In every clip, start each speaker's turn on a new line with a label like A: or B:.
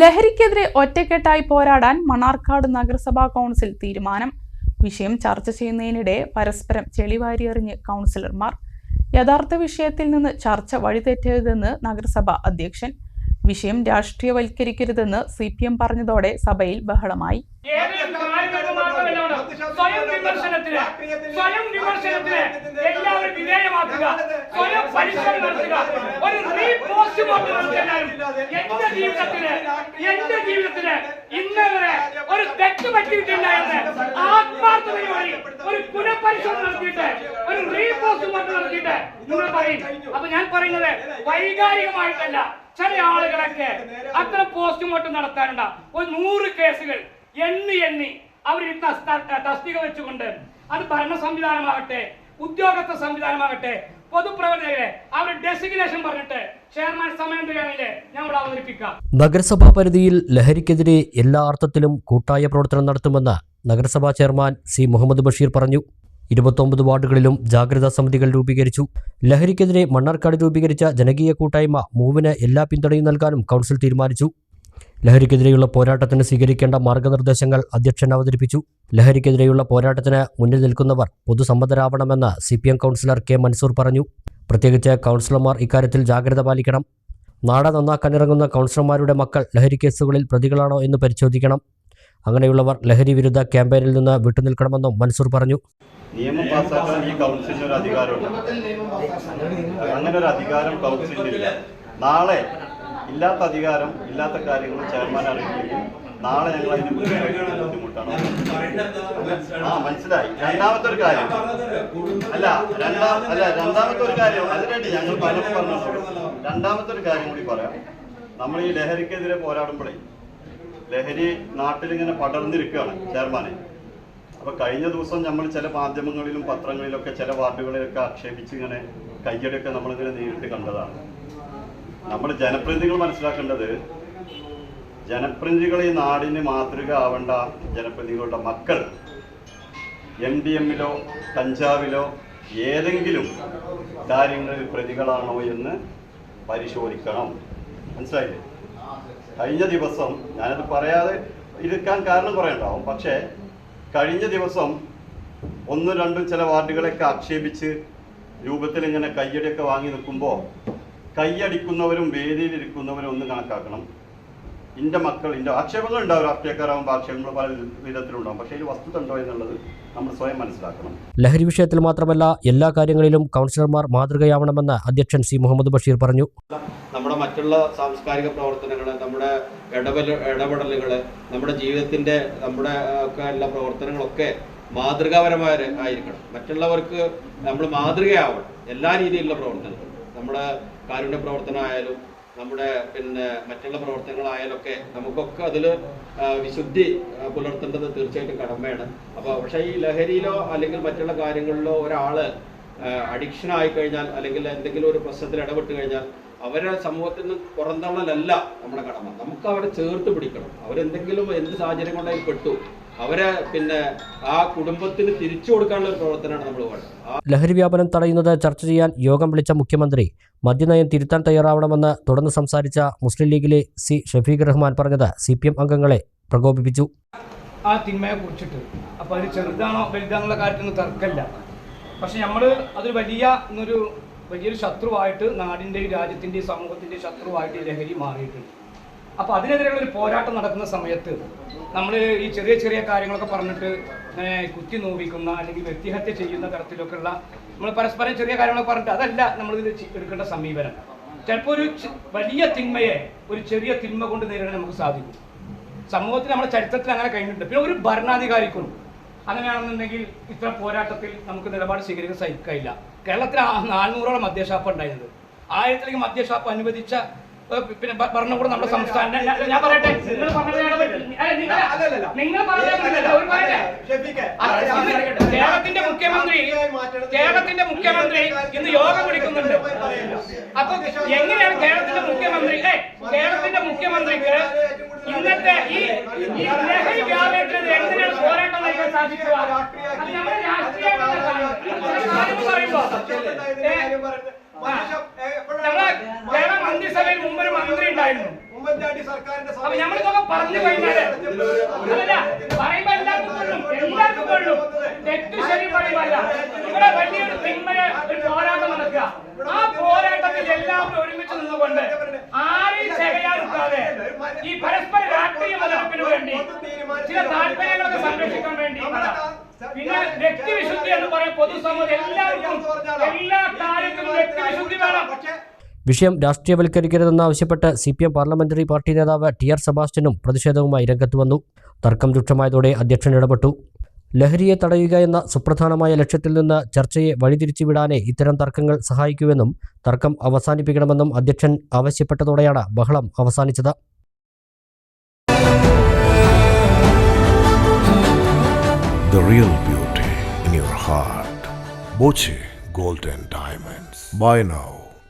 A: ലഹരിക്കെതിരെ ഒറ്റക്കെട്ടായി പോരാടാൻ മണാർക്കാട് നഗരസഭാ കൗൺസിൽ തീരുമാനം. വിഷയം ചർച്ച ചെയ്യുന്നതിനിടെ പരസ്പരം ചെളിവാരിയെറിഞ്ഞ് കൗൺസിലർമാർ. യഥാർത്ഥ വിഷയത്തിൽ നിന്ന് ചർച്ച വഴിതെറ്റരുതെന്ന് നഗരസഭ അധ്യക്ഷൻ. വിഷയം രാഷ്ട്രീയവൽക്കരിക്കരുതെന്ന് സി പി എം പറഞ്ഞതോടെ സഭയിൽ ബഹളമായി.
B: സ്വയം വിമർശനത്തിന് സ്വയം വിമർശനത്തിന് എല്ലാവരും വിധേയമാക്കുക സ്വയം പരിശ്രമം നടത്തുക ഒരു റീപോസ്റ്റ്മോർട്ടം നടത്തുക എല്ലാവരും എന്റെ ജീവിതത്തിന് എന്റെ ജീവിതത്തിന് ഇന്നവരെ ഒരു തെറ്റ് പറ്റിയിട്ടില്ല എന്ന് ആത്മാർത്ഥതയോടെ ഒരു പുനഃപരിശോധന നടത്തിയിട്ട് ഒരു റീപോസ്റ്റ്മോർട്ടം നടത്തിയിട്ട് നിങ്ങൾ പറയും. അപ്പൊ ഞാൻ പറയുന്നത് വൈകാരികമായിട്ടല്ല. ചില ആളുകളൊക്കെ അത്ര പോസ്റ്റ്മോർട്ടം നടത്താനുണ്ട. ഒരു നൂറ് കേസുകൾ എണ്ണി എണ്ണി തസ്- തസ്തിക വെച്ചുകൊണ്ട് അത് ഭരണ സംവിധാനമാകട്ടെ ഉദ്യോഗസ്ഥ സംവിധാനമാകട്ടെ പൊതുപ്രവർത്തകരെ അവർ ഡെസിഗ്നേഷൻ പറഞ്ഞിട്ട് ചെയർമാൻ സമയം തരികയാണെങ്കിൽ ഞങ്ങൾ അവതരിപ്പിക്കാം.
C: നഗരസഭാ പരിധിയിൽ ലഹരിക്കെതിരെ എല്ലാ അർത്ഥത്തിലും കൂട്ടായ പ്രവർത്തനം നടത്തുമെന്ന് നഗരസഭാ ചെയർമാൻ സി മുഹമ്മദ് ബഷീർ പറഞ്ഞു. ഇരുപത്തൊമ്പത് വാർഡുകളിലും ജാഗ്രതാ സമിതികൾ രൂപീകരിച്ചു. ലഹരിക്കെതിരെ മണ്ണാർക്കാട് രൂപീകരിച്ച ജനകീയ കൂട്ടായ്മ മൂവിന് എല്ലാ പിന്തുണയും നൽകാനും കൗൺസിൽ തീരുമാനിച്ചു. ലഹരിക്കെതിരെയുള്ള പോരാട്ടത്തിന് സ്വീകരിക്കേണ്ട മാർഗനിർദ്ദേശങ്ങൾ അധ്യക്ഷൻ അവതരിപ്പിച്ചു. ലഹരിക്കെതിരെയുള്ള പോരാട്ടത്തിന് മുന്നിൽ നിൽക്കുന്നവർ പൊതുസമ്മതരാവണമെന്ന് C P M councillor K Mansoor പറഞ്ഞു. പ്രത്യേകിച്ച് കൗൺസിലർമാർ ഇക്കാര്യത്തിൽ ജാഗ്രത പാലിക്കണം. നാട നന്നാക്കാനിറങ്ങുന്ന കൗൺസിലർമാരുടെ മക്കൾ ലഹരി കേസുകളിൽ പ്രതികളാണോ എന്ന് പരിശോധിക്കണം. അങ്ങനെയുള്ളവർ ലഹരി വിരുദ്ധ ക്യാമ്പയിനിൽ നിന്ന് വിട്ടുനിൽക്കണമെന്നും മൻസൂർ പറഞ്ഞു.
D: നിയമം പാസ്സാക്കാൻ ഈ കൗൺസിലിന് ഒരു അധികാരമുണ്ട്. അങ്ങനെ ഒരു അധികാരം കൗൺസിലിനില്ല. നാളെ ഇല്ലാത്ത അധികാരം ഇല്ലാത്ത കാര്യങ്ങൾ ചെയർമാൻ അറിയിക്കുകയും നാളെ ഞങ്ങൾ അതിന് ബുദ്ധിമുട്ടാണ്. ആ മനസ്സിലായി. രണ്ടാമത്തെ ഒരു കാര്യം. അല്ല രണ്ടാം അല്ല രണ്ടാമത്തെ ഒരു കാര്യം. അതിനായിട്ട് ഞങ്ങൾ പലരും പറഞ്ഞു രണ്ടാമത്തെ ഒരു കാര്യം കൂടി പറയാം. നമ്മൾ ഈ ലഹരിക്കെതിരെ പോരാടുമ്പോഴേ ലഹരി നാട്ടിലിങ്ങനെ പടർന്നിരിക്കുകയാണ് ചെയർമാനെ. അപ്പൊ കഴിഞ്ഞ ദിവസം നമ്മൾ ചില മാധ്യമങ്ങളിലും പത്രങ്ങളിലൊക്കെ ചില വാർഡുകളിലൊക്കെ ആക്ഷേപിച്ച് ഇങ്ങനെ കയ്യടിയൊക്കെ നമ്മളിങ്ങനെ നേരിട്ട് കണ്ടതാണ്. നമ്മൾ ജനപ്രതിനിധികൾ മനസ്സിലാക്കേണ്ടത് ജനപ്രതിനിധികൾ ഈ നാടിന് മാതൃക ആവേണ്ട ജനപ്രതിനിധികളുടെ മക്കൾ എം ഡി എമ്മിലോ കഞ്ചാവിലോ ഏതെങ്കിലും കാര്യങ്ങളിൽ പ്രതികളാണോ എന്ന് പരിശോധിക്കണം. മനസ്സിലായില്ലേ? കഴിഞ്ഞ ദിവസം ഞാനത് പറയാതെ ഇരിക്കാൻ കാരണം പറയണ്ടാവും. പക്ഷേ കഴിഞ്ഞ ദിവസം ഒന്നും രണ്ടും ചില വാർഡുകളെയൊക്കെ ആക്ഷേപിച്ച് രൂപത്തിൽ ഇങ്ങനെ കയ്യടിയൊക്കെ വാങ്ങി നിൽക്കുമ്പോൾ കൈയടിക്കുന്നവരും വേദിയിലിരിക്കുന്നവരും ഒന്ന് കണക്കാക്കണം. എന്റെ മക്കൾ എന്റെ ആക്ഷേപങ്ങൾ ഉണ്ടാവും രാഷ്ട്രീയക്കാരാകുമ്പോൾ ആക്ഷേപങ്ങൾ പല വിധത്തിലുണ്ടാവും. പക്ഷേ ഇതിൽ വസ്തുത ഉണ്ടോ എന്നുള്ളത് നമ്മൾ സ്വയം മനസ്സിലാക്കണം.
C: ലഹരി വിഷയത്തിൽ മാത്രമല്ല എല്ലാ കാര്യങ്ങളിലും കൗൺസിലർമാർ മാതൃകയാവണമെന്ന് അധ്യക്ഷൻ സി മുഹമ്മദ് ബഷീർ പറഞ്ഞു.
E: നമ്മുടെ മറ്റുള്ള സാംസ്കാരിക പ്രവർത്തനങ്ങൾ നമ്മുടെ ഇടപെടൽ ഇടപെടലുകൾ നമ്മുടെ ജീവിതത്തിന്റെ നമ്മുടെ ഒക്കെ എല്ലാ പ്രവർത്തനങ്ങളൊക്കെ മാതൃകാപരമായ ആയിരിക്കണം. മറ്റുള്ളവർക്ക് നമ്മൾ മാതൃകയാവണം. എല്ലാ രീതിയിലുള്ള പ്രവർത്തനങ്ങളും. നമ്മുടെ കാരുണ്യ പ്രവർത്തനമായാലും നമ്മുടെ പിന്നെ മറ്റുള്ള പ്രവർത്തനങ്ങളായാലൊക്കെ നമുക്കൊക്കെ അതിൽ വിശുദ്ധി പുലർത്തേണ്ടത് തീർച്ചയായിട്ടും കടമയാണ്. അപ്പോൾ പക്ഷേ ഈ ലഹരിയിലോ അല്ലെങ്കിൽ മറ്റുള്ള കാര്യങ്ങളിലോ ഒരാൾ അഡിക്ഷൻ ആയി കഴിഞ്ഞാൽ അല്ലെങ്കിൽ എന്തെങ്കിലും ഒരു പ്രശ്നത്തിൽ ഇടപെട്ട് കഴിഞ്ഞാൽ അവരെ സമൂഹത്തിൽ നിന്ന് പുറന്തള്ളലല്ല നമ്മുടെ കടമ. നമുക്ക് അവരെ ചേർത്ത് പിടിക്കണം. അവരെന്തെങ്കിലും എന്ത് സാഹചര്യം കൊണ്ടായി പെട്ടു. അവരെ പിന്നെ ആ കുടുംബത്തിന് തിരിച്ചു കൊടുക്കാനുള്ള ഒരു പ്രവർത്തനമാണ് നമ്മൾ വേണ്ടത്.
C: ലഹരി വ്യാപനം തടയുന്നത് ചർച്ച ചെയ്യാൻ യോഗം വിളിച്ച മുഖ്യമന്ത്രി. മദ്യനയം തിരുത്താൻ തയ്യാറാവണമെന്ന് തുടർന്ന് സംസാരിച്ച മുസ്ലിം ലീഗിലെ സി ഷഫീഖ് റഹ്മാൻ പറഞ്ഞത് സി പി എം അംഗങ്ങളെ പ്രകോപിപ്പിച്ചു.
B: ആ തിന്മയെ കുറിച്ചിട്ട്. അപ്പോൾ അത് ചെറുതാണോ വലുതാണുള്ള കാര്യത്തിലൊന്നും തർക്കമില്ല. പക്ഷെ നമ്മൾ അതൊരു വലിയ എന്നൊരു വലിയൊരു ശത്രുവായിട്ട് നാടിന്റെയും രാജ്യത്തിന്റെയും സമൂഹത്തിന്റെയും ശത്രുവായിട്ട് ലഹരി മാറിയിട്ടുണ്ട്. അപ്പോൾ അതിനെതിരെയുള്ള ഒരു പോരാട്ടം നടക്കുന്ന സമയത്ത് നമ്മൾ ഈ ചെറിയ ചെറിയ കാര്യങ്ങളൊക്കെ പറഞ്ഞിട്ട് കുത്തി നോവിക്കുന്ന അല്ലെങ്കിൽ വ്യക്തിഹത്യ ചെയ്യുന്ന തരത്തിലൊക്കെയുള്ള നമ്മൾ പരസ്പരം ചെറിയ കാര്യങ്ങളൊക്കെ പറഞ്ഞിട്ട് അതല്ല നമ്മൾ ഇത് എടുക്കേണ്ട സമീപനം. ചിലപ്പോൾ ഒരു വലിയ തിന്മയെ ഒരു ചെറിയ തിന്മ കൊണ്ട് നേരിടാൻ നമുക്ക് സാധിക്കും. സമൂഹത്തിൽ നമ്മുടെ ചരിത്രത്തിൽ അങ്ങനെ കഴിഞ്ഞിട്ടുണ്ട്. പിന്നെ ഒരു ഭരണാധികാരിക്കും അങ്ങനെയാണെന്നുണ്ടെങ്കിൽ ഇത്ര പോരാട്ടത്തിൽ നമുക്ക് നിലപാട് സ്വീകരിക്കാൻ സഹിക്കില്ല കേരളത്തിൽ നാനൂറോളം മദ്യഷാപ്പ് ഉണ്ടായിരുന്നത് ആയിരത്തിലേക്ക് മദ്യഷാപ്പ് അനുവദിച്ച പിന്നെ ഭരണകൂടം നമ്മുടെ സംസ്ഥാനം. ഞാൻ- പറയട്ടെ? നിങ്ങൾ. കേരളത്തിന്റെ മുഖ്യമന്ത്രി കേരളത്തിന്റെ മുഖ്യമന്ത്രി ഇന്ന് യോഗം വിളിക്കുന്നുണ്ട്. അപ്പൊ എങ്ങനെയാണ് കേരളത്തിന്റെ മുഖ്യമന്ത്രി കേരളത്തിന്റെ മുഖ്യമന്ത്രിക്ക് ഇന്നത്തെ ഈ ലഹരി വ്യാപനത്തിനെതിരെ എങ്ങനെയാണ് പോരാട്ടം നയിക്കാൻ സാധിക്കുക? അത് നമ്മുടെ പറയുമ്പോ മന്ത്രിസഭയിൽ മുമ്പ് ഒരു മന്ത്രി ഉണ്ടായിരുന്നു.
F: ഉമ്മൻചാണ്ടി സർക്കാരിന്റെ
B: അപ്പൊ നമ്മളിതൊക്കെ പറഞ്ഞു കഴിഞ്ഞാൽ അതല്ല പറയുമ്പോ എല്ലാവർക്കും കൊള്ളും. എല്ലാവർക്കും കൊള്ളും. തെറ്റ് ശരി പറയുമല്ല ഇവിടെ വലിയൊരു തിന്മയെ ഒരു പോരാട്ടം നടക്കുക. ആ പോരാട്ടത്തിൽ എല്ലാവരും ഒരുമിച്ച് നിന്നുകൊണ്ട് ആരെയും ചെകയാറുക്കാതെ ഈ പരസ്പര രാഷ്ട്രീയ മതപ്പിന് വേണ്ടി ചില താല്പര്യങ്ങളൊക്കെ സംരക്ഷിക്കാൻ വേണ്ടി പിന്നെ വ്യക്തിവിശുദ്ധി എന്ന് പറയാൻ പൊതുസമൂഹം എല്ലാവർക്കും എല്ലാ കാര്യത്തിലും വ്യക്തിവിശുദ്ധി വേണം.
C: വിഷയം രാഷ്ട്രീയവൽക്കരിക്കരുതെന്ന് ആവശ്യപ്പെട്ട് C P M parliamentary party നേതാവ് ടി ആർ സെബാസ്റ്റ്യനും പ്രതിഷേധവുമായി രംഗത്ത് വന്നു. തർക്കം രൂക്ഷമായതോടെ അധ്യക്ഷൻ ഇടപെട്ടു. ലഹരിയെ തടയുക എന്ന സുപ്രധാനമായ ലക്ഷ്യത്തിൽ നിന്ന് ചർച്ചയെ വഴിതിരിച്ചുവിടാനേ ഇത്തരം തർക്കങ്ങൾ സഹായിക്കുമെന്നും തർക്കം അവസാനിപ്പിക്കണമെന്നും അധ്യക്ഷൻ ആവശ്യപ്പെട്ടതോടെയാണ് ബഹളം അവസാനിച്ചത്.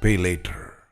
G: Pay later.